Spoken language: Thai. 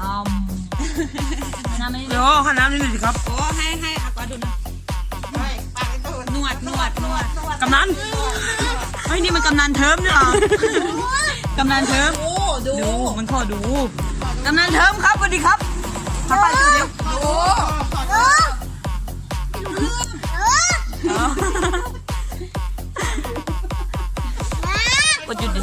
อืมน้ำไม่เดี๋ยวน้ำนิดหนึ่งสิครับ โอ้ให้ให้อากวาดูนะนวดนวดนวดกำนันเฮ้ยนี่มันกำนันเทิมเนี่ยเหรอกำนันเทิมดูดูดูมันขอดูกำนันเทิมครับสวัสดีครับเข้าไปเดียวดูกดหยุดดิ